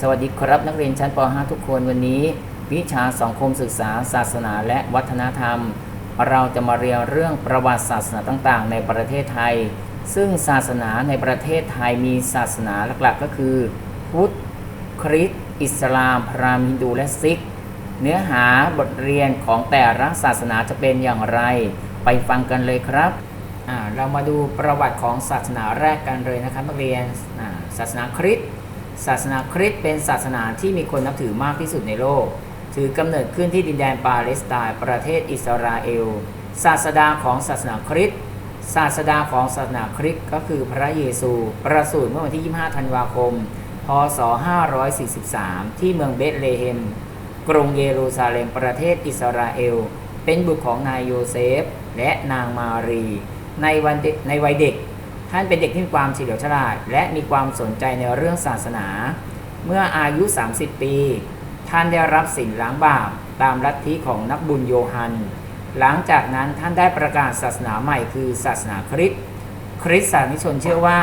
สวัสดีครับนักเรียนชั้นป .5 ทุกคนวันนี้ วิชาสังคมศึกษา ศาสนาและวัฒนธรรม เราจะมาเรียนเรื่องประวัติศาสนาต่างๆ ในประเทศไทย ซึ่งศาสนาในประเทศไทยมีศาสนาหลักๆ ก็คือ พุทธคริสต์อิสลาม พราหมณ์ฮินดูและซิก เนื้อหาบทเรียนของแต่ละศาสนาจะเป็นอย่างไร ไปฟังกันเลยครับเรามาดูประวัติของศาสนาแรกกันเลยนะครับนักเรียนศาสนาคริสต์ ศาสนาคริสต์เป็นศาสนาที่มีคนนับถือมากที่สุดในโลก ถือกำเนิดขึ้นที่ดินแดนปาเลสไตน์ประเทศอิสราเอล ศาสดาของศาสนาคริสต์ศาสดาของศาสนาคริสต์ก็คือพระเยซู ประสูติเมื่อวันที่ 25 ธันวาคม พศ 543 ที่เมืองเบธเลเฮม กรุงเยรูซาเล็มประเทศอิสราเอล เป็นบุตรของนายโยเซฟ และนางมารี ในวันในวัยเด็ก ท่านเป็นเด็กที่มีความเฉลียวฉลาด และมีความสนใจในเรื่องศาสนา เมื่ออายุ 30 ปี ท่านได้รับสินล้างบาปตามลัทธิของนักบุญโยฮัน หลังจากนั้นท่านได้ประกาศศาสนาใหม่คือศาสนาคริสต์ คริสตศาสนิชนเชื่อว่า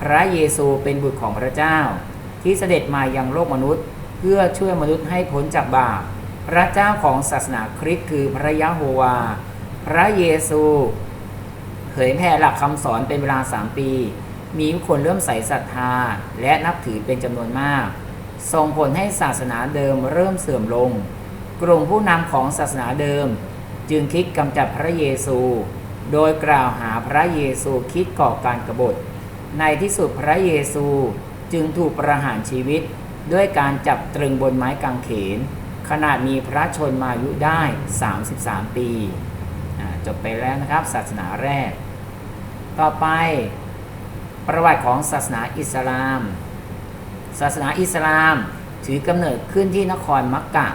พระเยซูเป็นบุตรของพระเจ้า ที่เสด็จมายังโลกมนุษย์ เพื่อช่วยมนุษย์ให้พ้นจากบาป พระเจ้าของศาสนาคริสต์คือพระยะโฮวา พระเยซู เผยแผ่หลักคำสอนเป็นเวลา 3 ปี มีคนเริ่มใส่ศรัทธา และนับถือเป็นจำนวนมาก ส่งผลให้ศาสนาเดิมเริ่มเสื่อมลง กลุ่มผู้นำของศาสนาเดิม จึงคิดกำจัดพระเยซู โดยกล่าวหาพระเยซูคิดก่อการกบฏ ในที่สุดพระเยซูจึงถูกประหารชีวิต ด้วยการจับตรึงบนไม้กางเขน ขนาดมีพระชนมายุได้ 33 ปีอ่า จบไปแล้วนะครับ ศาสนาแรก ต่อไปประวัติของศาสนาอิสลาม ศาสนาอิสลามถือกำเนิดขึ้นที่นครมักกะ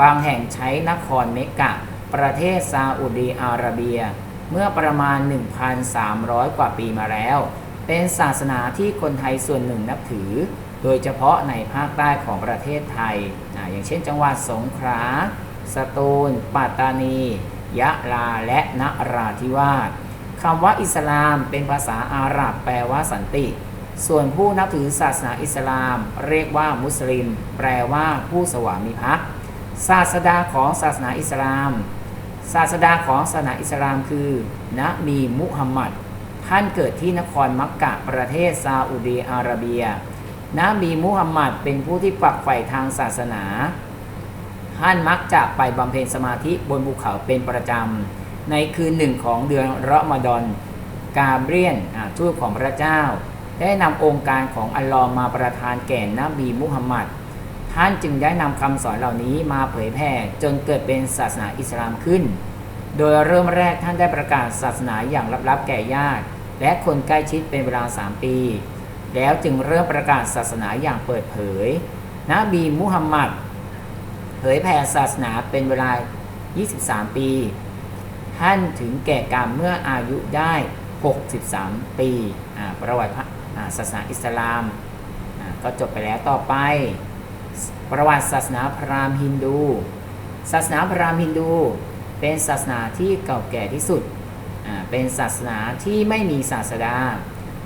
บางแห่งใช้นครเมกะ ประเทศซาอุดีอาระเบีย เมื่อประมาณ 1,300 กว่าปีมาแล้ว เป็นศาสนาที่คนไทยส่วนหนึ่งนับถือ โดยเฉพาะในภาคใต้ของประเทศไทยอาอย่างเช่นจังหวัดสงขลา สตูล ปัตตานี ยะลาและนราธิวาสคำว่าอิสลามเป็นภาษาอาหรับ แปลว่าสันติ ส่วนผู้นับถือศาสนาอิสลาม เรียกว่ามุสลิม แปลว่าผู้สวามิภักดิ์ศาสดาของศาสนาอิสลาม ศาสดาของศาสนาอิสลามคือนะมีมุฮัมมัดท่านเกิดที่นครมักกะประเทศซาอุดีอาระเบียนะมีมุฮัมมัดเป็นผู้ที่ฝักใฝ่ทางศาสนา ท่านมักจะไปบำเพ็ญสมาธิบนภูเขาเป็นประจำ ในคืนหนึ่งของเดือนรอมฎอนกาเบรียนทูตของพระเจ้า ได้นำองค์การของอัลลอฮ์มาประทานแก่นบีมุฮัมมัดท่านจึงได้นำคำสอนเหล่านี้มาเผยแผ่จนเกิดเป็นศาสนาอิสลามขึ้น โดยเริ่มแรกท่านได้ประกาศศาสนาอย่างลับๆแก่ญาติ และคนใกล้ชิดเป็นเวลา 3 ปี แล้วจึงเริ่มประกาศศาสนาอย่างเปิดเผยนบีมุฮัมมัด เผยแผ่ศาสนาเป็นเวลา 23 ปี ท่านถึงแก่กรรมเมื่ออายุได้ 63 ปี ประวัติพระศาสนาอิสลามก็จบไปแล้วต่อไป ประวัติศาสนาพราหมณ์ฮินดู ศาสนาพราหมณ์ฮินดู เป็นศาสนาที่เก่าแก่ที่สุด เป็นศาสนาที่ไม่มีศาสดา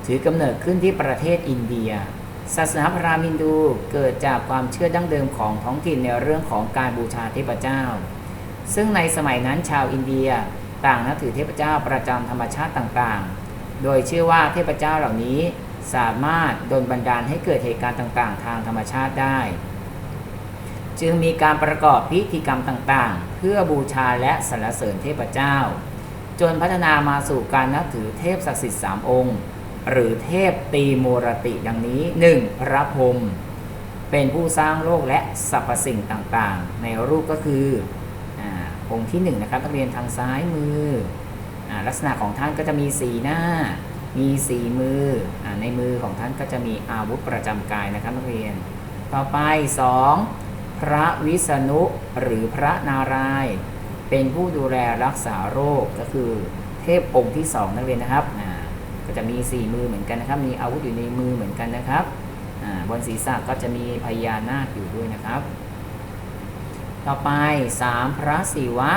ถือกำเนิดขึ้นที่ประเทศอินเดีย ศาสนาพราหมณ์ฮินดูเกิดจากความเชื่อดั้งเดิมของท้องถิ่นในเรื่องของการบูชาเทพเจ้า ซึ่งในสมัยนั้นชาวอินเดียต่างนับถือเทพเจ้าประจำธรรมชาติต่างๆ โดยเชื่อว่าเทพเจ้าเหล่านี้สามารถดลบันดาลให้เกิดเหตุการณ์ต่างๆ ทางธรรมชาติได้ จึงมีการประกอบพิธีกรรมต่างๆ เพื่อบูชาและสรรเสริญเทพเจ้า จนพัฒนามาสู่การนับถือเทพศักดิ์สิทธิ์สามองค์ หรือเทพตีโมรติดังนี้ 1. พระพรหมเป็นผู้สร้างโลกและสรรพสิ่งต่างๆ ในรูปก็คือองค์ที่1นงนะครับนักเรียนทางซ้ายมืออลักษณะของท่านก็จะมีสีหน้า มีสีมืออในมือของท่านก็จะมีอาวุธประจำกายนะครับนักเรียน ต่อไป 2. พระวิษณุหรือพระนารายเป็นผู้ดูแลรักษาโรคก็คือเทพองค์ที่สองนักเรียนนะครับอ จะมี 4 มือเหมือนกันนะครับ มีอาวุธอยู่ในมือเหมือนกันนะครับบนศีรษะก็จะมีพญานาคอยู่ด้วยนะครับ ต่อไป 3 พระศิวะ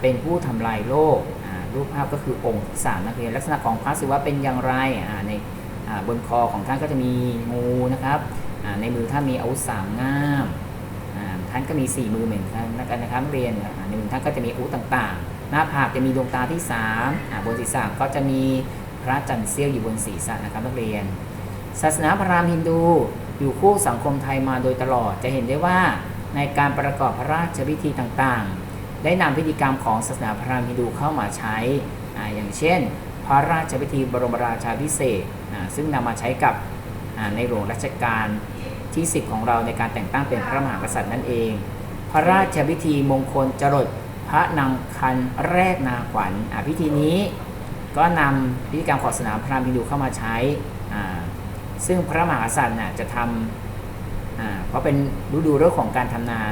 เป็นผู้ทำลายโลกรูปภาพก็คือองค์ที่สามนักเรียนลักษณะของพระศิวะเป็นอย่างไรในบนคอของท่านก็จะมีงูนะครับในมือท่านมีอาวุธสามง่ามท่านก็มีสี่มือเหมือนกันนะครับเรียนในมือท่านก็จะมีอาวุธต่างๆ หน้าผากจะมีดวงตาที่สามบนศีรษะก็จะมี พระจันทร์เสี้ยวอยู่บนศีรษะนะครับนักเรียน ศาสนาพราหมณ์ฮินดูอยู่คู่สังคมไทยมาโดยตลอด จะเห็นได้ว่าในการประกอบพระราชพิธีต่างๆ ได้นำพิธีกรรมของศาสนาพราหมณ์ฮินดูเข้ามาใช้ออย่างเช่น พระราชพิธีบรมราชาพิเศษ ซึ่งนำมาใช้กับในหลวงรัชกาลที่ 10 ของเราในการแต่งตั้งเป็นพระมหากษัตริย์นั่นเอง พระราชพิธีมงคลจรดพระนางคันแรกนาขวัญพิธีนี้ ก็นำพิธีกรรมขอสนามพราหมณ์ฮินดูเข้ามาใช้อ่าซึ่งพระมหากษัตริย์น่ะจะทำอ่าเพราะเป็นฤดูฤกษ์ของการทำนา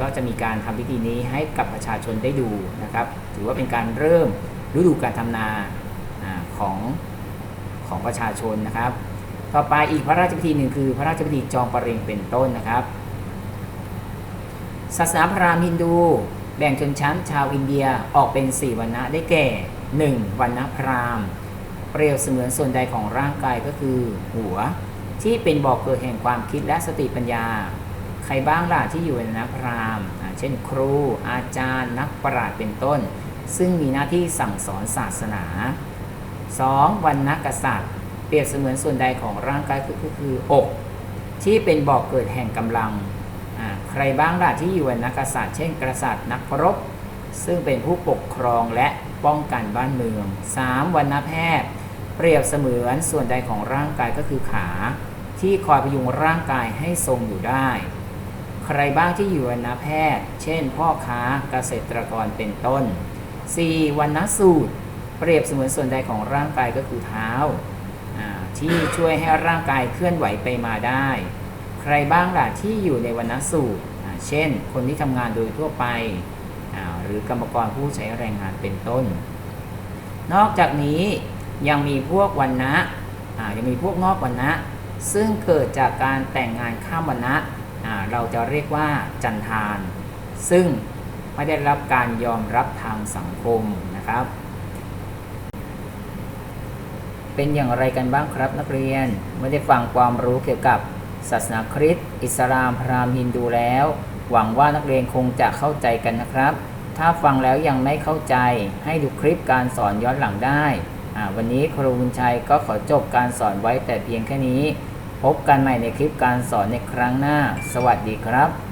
ก็จะมีการทำพิธีนี้ให้กับประชาชนได้ดูนะครับ ถือว่าเป็นการเริ่มฤดูการทำนาอาของของประชาชนนะครับ ต่อไปอีกพระราชพิธีหนึ่งคือพระราชพิธีจองประเรงเป็นต้นนะครับ ศาสนาพราหมณ์ฮินดู แบ่งชนชั้นชาวอินเดียออกเป็น4วรรณะได้แก่ 1. วรรณะพราหมณ์เปรียบเสมือนส่วนใดของร่างกายก็คือ หัว ที่เป็นบ่อกเกิดแห่งความคิดและสติปัญญา ใครบ้างล่ะที่อยู่ในวรรณะพราหมณ์เช่นครู อาจารย์ นักปราชญ์เป็นต้น ซึ่งมีหน้าที่สั่งสอนศาสนา 2. วันนักษัตริย์ เปรียบเสมือนส่วนใดของร่างกายคือคือ อก ที่เป็นบ่อกเกิดแห่งกำลังใครบ้างล่ะที่อยู่ในนักกษัตริย์ เช่น กษัตริย์นักรบซึ่งเป็นผู้ปกครองและ ป้องกันบ้านเมือง 3. วันนแพทย์ เปรียบเสมือนส่วนใดของร่างกายก็คือขา ที่คอยพยุงร่างกายให้ทรงอยู่ได้ ใครบ้างที่อยู่วันนแพทย์ เช่น พ่อค้าเกษตรกรเป็นต้น 4. วันนสูตร เปรียบเสมือนส่วนใดของร่างกายก็คือเท้าที่ช่วยให้ร่างกายเคลื่อนไหวไปมาได้ ใครบ้างล่ะที่อยู่ในวันนสูตรเช่น คนที่ทำงานโดยทั่วไป หรือกรรมกรผู้ใช้แรงงานเป็นต้น นอกจากนี้ยังมีพวกวันนะยังมีพวกนอกวันนะซึ่งเกิดจากการแต่งงานข้ามวันนะเราจะเรียกว่าจันทาน ซึ่งไม่ได้รับการยอมรับทางสังคมนะครับ เป็นอย่างไรกันบ้างครับนักเรียนเมื่อได้ฟังความรู้เกี่ยวกับศาสนาคริสต์อิสลามพราหมณ์ฮินดูแล้ว หวังว่านักเรียนคงจะเข้าใจกันนะครับ ถ้าฟังแล้วยังไม่เข้าใจให้ดูคลิปการสอนย้อนหลังได้ วันนี้ครูบุญชัยก็ขอจบการสอนไว้แต่เพียงแค่นี้ พบกันใหม่ในคลิปการสอนในครั้งหน้า สวัสดีครับ